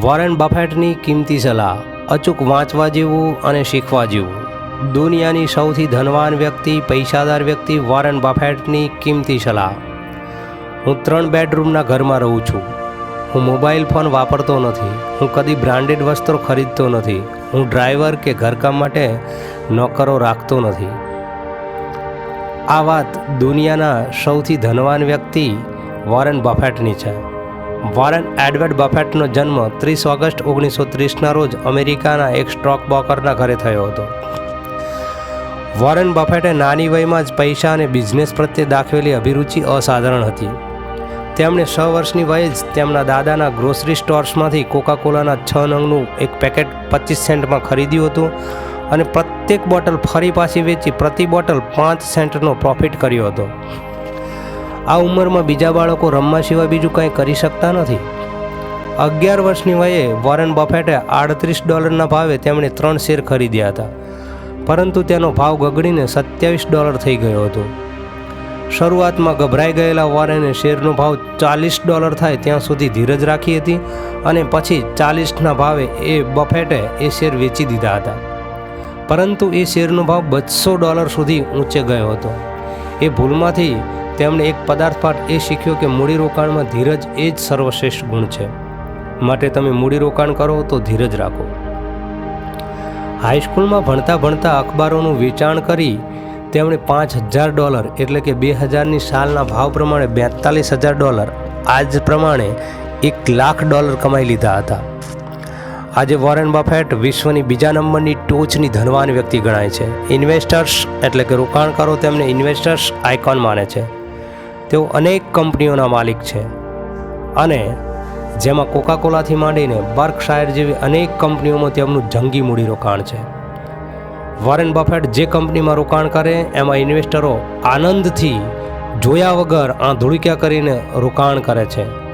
Warren બફેટની કિંમતી સલાહ, અચૂક વાંચવા જેવું અને શીખવા જેવું. દુનિયાની સૌથી ધનવાન વ્યક્તિ, પૈસાદાર વ્યક્તિ વોરેન બફેટની કિંમતી સલાહ. હું ત્રણ બેડરૂમના ઘરમાં રહું છું. હું મોબાઈલ ફોન વાપરતો નથી. હું કદી બ્રાન્ડેડ વસ્ત્રો ખરીદતો નથી. હું ડ્રાઈવર કે ઘરકામ માટે નોકરો રાખતો નથી. આ વાત દુનિયાના સૌથી ધનવાન વ્યક્તિ વોરેન બફેટની છે. વોરેન એડવર્ડ બફેટનો જન્મ ત્રીસ ઓગસ્ટ ઓગણીસો ત્રીસના રોજ અમેરિકાના એક સ્ટોક બ્રોકરના ઘરે થયો હતો. વોરેન બફેટે નાની વયમાં જ પૈસા અને બિઝનેસ પ્રત્યે દાખવેલી અભિરુચિ અસાધારણ હતી. તેમણે છ વર્ષની વયે જ તેમના દાદાના ગ્રોસરી સ્ટોર્સમાંથી કોકાકોલાના છ નંગનું એક પેકેટ પચીસ સેન્ટમાં ખરીદ્યું હતું અને પ્રત્યેક બોટલ ફરી પાછી વેચી પ્રતિ બોટલ પાંચ સેન્ટનો પ્રોફિટ કર્યો હતો. આ ઉંમરમાં બીજા બાળકો રમવા સિવાય બીજું કંઈ કરી શકતા નથી. અગિયાર વર્ષની વયે વોરેન બફેટે આડત્રીસ ડોલરના ભાવે તેમણે ત્રણ શેર ખરીદ્યા હતા, પરંતુ તેનો ભાવ ગગડીને સત્યાવીસ ડોલર થઈ ગયો હતો. શરૂઆતમાં ગભરાઈ ગયેલા વોરેને શેરનો ભાવ ચાલીસ ડોલર થાય ત્યાં સુધી ધીરજ રાખી હતી અને પછી ચાલીસના ભાવે એ બફેટે એ શેર વેચી દીધા હતા. પરંતુ એ શેરનો ભાવ બસો ડોલર સુધી ઊંચે ગયો હતો. એ ભૂલમાંથી તેમણે એક પદાર્થ પાઠ એ શીખ્યો કે મૂડીરોકાણમાં ધીરજ એ જ સર્વશ્રેષ્ઠ ગુણ છે. માટે તમે મૂડીરોકાણ કરો તો ધીરજ રાખો. હાઈસ્કૂલમાં ભણતા ભણતા અખબારોનું વેચાણ કરી તેમણે પાંચ હજાર ડોલર એટલે કે બે હજારની સાલના ભાવ પ્રમાણે બેતાલીસ હજાર ડોલર આજ પ્રમાણે એક લાખ ડોલર કમાઈ લીધા હતા. આજે વોરેન બફેટ વિશ્વની બીજા નંબરની ટોચની ધનવાન વ્યક્તિ ગણાય છે. ઇન્વેસ્ટર્સ એટલે કે રોકાણકારો તેમને ઇન્વેસ્ટર્સ આઇકોન માને છે. તેઓ અનેક કંપનીઓના માલિક છે. અને જેમાં કોકાકોલાથી માંડીને બર્કશાયર જેવી અનેક કંપનીઓમાં તેમનું જંગી મૂડી રોકાણ છે. વોરેન બફેટ જે કંપનીમાં રોકાણ કરે, એમાં ઇન્વેસ્ટરો આનંદથી જોયા વગર આંધળુક્યા કરીને રોકાણ કરે છે.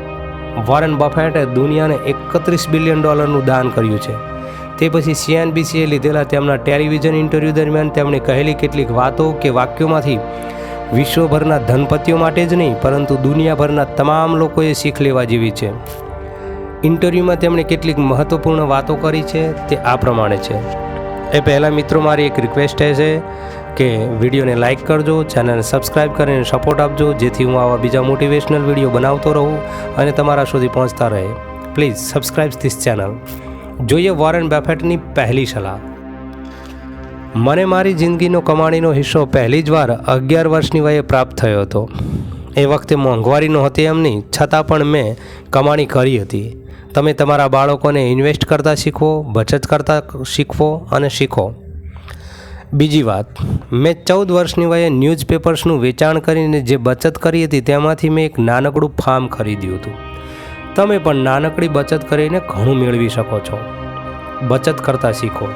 વોરેન બફેટે દુનિયાને એકત્રીસ બિલિયન ડોલરનું દાન કર્યું છે. તે પછી સીએનબીસીએ લીધેલા તેમના ટેલિવિઝન ઇન્ટરવ્યૂ દરમિયાન તેમણે કહેલી કેટલીક વાતો કે વાક્યોમાંથી, વિશ્વભરના ધનપતિઓ માટે જ નહીં, પરંતુ દુનિયાભરના તમામ લોકોએ શીખ લેવા જેવી છે. ઇન્ટરવ્યૂમાં તેમણે કેટલીક મહત્ત્વપૂર્ણ વાતો કરી છે, તે આ પ્રમાણે છે. એ પહેલાં મિત્રો, મારી એક રિક્વેસ્ટ છે કે વિડીયોને લાઇક કરજો, ચેનલને સબસ્ક્રાઇબ કરીને સપોર્ટ આપજો, જેથી હું આવા બીજા મોટિવેશનલ વીડિયો બનાવતો રહું અને તમારા સુધી પહોંચતા રહે. પ્લીઝ સબસ્ક્રાઇબ ધીસ ચેનલ જોઈએ વોરેન બેફેટની પહેલી સલાહ. મને મારી જિંદગીનો કમાણીનો હિસ્સો પહેલી જ વાર અગિયાર વર્ષની વયે પ્રાપ્ત થયો હતો. એ વખતે મોંઘવારી નહોતી એમની, છતાં પણ મેં કમાણી કરી હતી. તમે તમારા બાળકોને ઇન્વેસ્ટ કરતાં શીખવો, બચત કરતાં શીખવો અને શીખો. બીજી વાત, મેં ચૌદ વર્ષની વયે ન્યૂઝપેપર્સનું વેચાણ કરીને જે બચત કરી હતી તેમાંથી મેં એક નાનકડું ફાર્મ ખરીદ્યું હતું. તમે પણ નાનકડી બચત કરીને ઘણું મેળવી શકો છો. બચત કરતાં શીખો.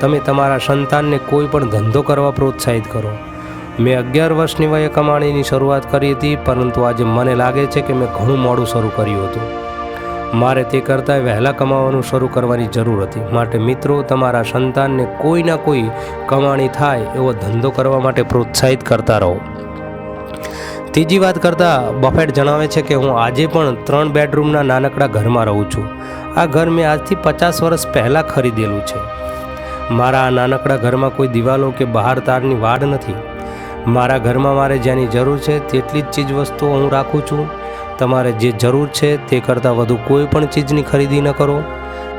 તમે તમારા સંતાનને કોઈ પણ ધંધો કરવા પ્રોત્સાહિત કરો. મેં અગિયાર વર્ષની વયે કમાણીની શરૂઆત કરી હતી, પરંતુ આજે મને લાગે છે કે મેં ઘણું મોડું શરૂ કર્યું હતું. મારે તે કરતાં વહેલા કમાવાનું શરૂ કરવાની જરૂર હતી. માટે મિત્રો, તમારા સંતાનને કોઈ ના કોઈ કમાણી થાય એવો ધંધો કરવા માટે પ્રોત્સાહિત કરતા રહો. ત્રીજી વાત કરતાં બફેટ જણાવે છે કે હું આજે પણ ત્રણ બેડરૂમના નાનકડા ઘરમાં રહું છું. આ ઘર મેં આજથી પચાસ વર્ષ પહેલાં ખરીદેલું છે. મારા આ નાનકડા ઘરમાં કોઈ દિવાલો કે બહાર તારની વાડ નથી. મારા ઘરમાં મારે જેની જરૂર છે, તેટલી જ ચીજ વસ્તુઓ હું રાખું છું. તમારે જે જરૂર છે તે કરતાં વધુ કોઈ પણ ચીજની ખરીદી ન કરો.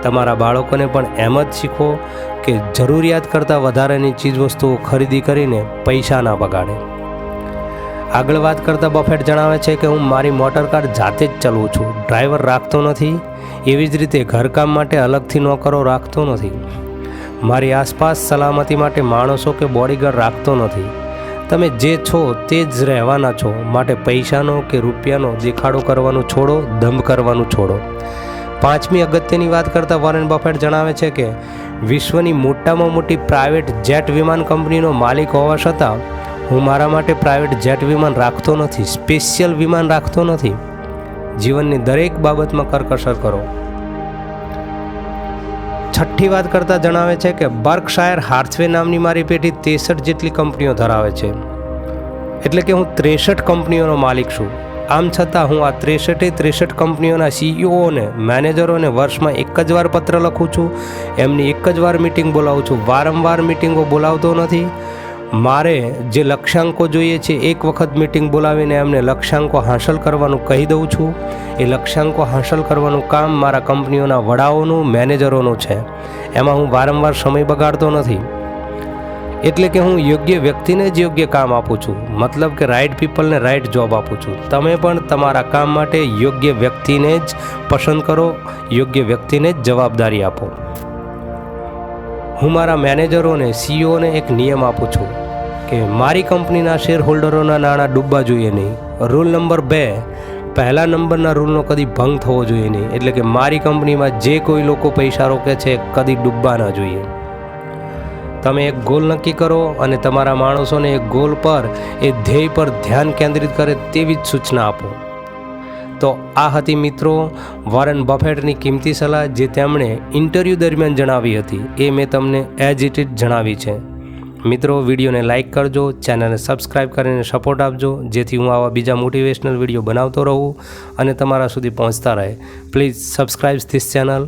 તમારા બાળકોને પણ એમ જ શીખો કે જરૂરિયાત કરતાં વધારેની ચીજવસ્તુઓ ખરીદી કરીને પૈસા ના બગાડે. આગળ વાત કરતાં બફેટ જણાવે છે કે હું મારી મોટર કાર જાતે જ ચલાવું છું. ડ્રાઈવર રાખતો નથી. એવી જ રીતે ઘરકામ માટે અલગથી નોકરો રાખતો નથી. મારી આસપાસ સલામતી માટે માણસો કે બોડીગાર્ડ રાખતો નથી. તમે જે છો તે જ રહેવાના છો. માટે પૈસાનો કે રૂપિયાનો દેખાડો કરવાનું છોડો, દંભ કરવાનું છોડો. પાંચમી અગત્યની વાત કરતાં વોરેન બફેટ જણાવે છે કે, વિશ્વની મોટામાં મોટી પ્રાઇવેટ જેટ વિમાન કંપનીનો માલિક હોવા છતાં, હું મારા માટે પ્રાઇવેટ જેટ વિમાન રાખતો નથી, સ્પેશિયલ વિમાન રાખતો નથી. જીવનની દરેક બાબતમાં કરકસર કરો. છઠ્ઠી વાત કરતાં જણાવે છે કે બર્કશાયર હાર્થવે નામની મારી પેઢી ત્રેસઠ જેટલી કંપનીઓ ધરાવે છે. એટલે કે હું ત્રેસઠ કંપનીઓનો માલિક છું. આમ છતાં હું આ ત્રેસઠે ત્રેસઠ કંપનીઓના સીઈઓને મેનેજરોને વર્ષમાં એક જ વાર પત્ર લખું છું. એમની એક જ વાર મિટિંગ બોલાવું છું. વારંવાર મિટિંગો બોલાવતો નથી. મારે જે લક્ષ્યાંકો જોઈએ છે, એક વખત મિટિંગ બોલાવીને એમને લક્ષ્યાંકો હાંસલ કરવાનું કહી દઉં છું. એ લક્ષ્યાંકો હાંસલ કરવાનું કામ મારા કંપનીઓના વડાઓનું, મેનેજરોનું છે. એમાં હું વારંવાર સમય બગાડતો નથી. એટલે કે હું યોગ્ય વ્યક્તિને જ યોગ્ય કામ આપું છું. મતલબ કે રાઈટ પીપલને રાઈટ જોબ આપું છું. તમે પણ તમારા કામ માટે યોગ્ય વ્યક્તિને જ પસંદ કરો, યોગ્ય વ્યક્તિને જ જવાબદારી આપો. હું મારા મેનેજરોને સીઈઓને એક નિયમ આપું છું. કે મારી કંપનીના શેર હોલ્ડરોના નાણાં ડૂબવા જોઈએ નહીં. રૂલ નંબર બે, પહેલા નંબરના રૂલનો કદી ભંગ થવો જોઈએ નહીં. એટલે કે મારી કંપનીમાં જે કોઈ લોકો પૈસા રોકે છે, કદી ડૂબવા ના જોઈએ. તમે એક ગોલ નક્કી કરો અને તમારા માણસોને એક ગોલ પર, એ ધ્યેય પર ધ્યાન કેન્દ્રિત કરે તેવી જ સૂચના આપો. તો આ હતી મિત્રો વોરેન બફેટની કિંમતી સલાહ, જે તેમણે ઇન્ટરવ્યૂ દરમિયાન જણાવી હતી. એ મેં તમને એઝ ઇટ ઇટ જણાવી છે. મિત્રો, વિડીયોને લાઇક કરજો, ચેનલને સબસ્ક્રાઇબ કરીને સપોર્ટ આપજો, જેથી હું આવા બીજા મોટિવેશનલ વીડિયો બનાવતો રહું અને તમારા સુધી પહોંચતા રહે. Please subscribe this channel.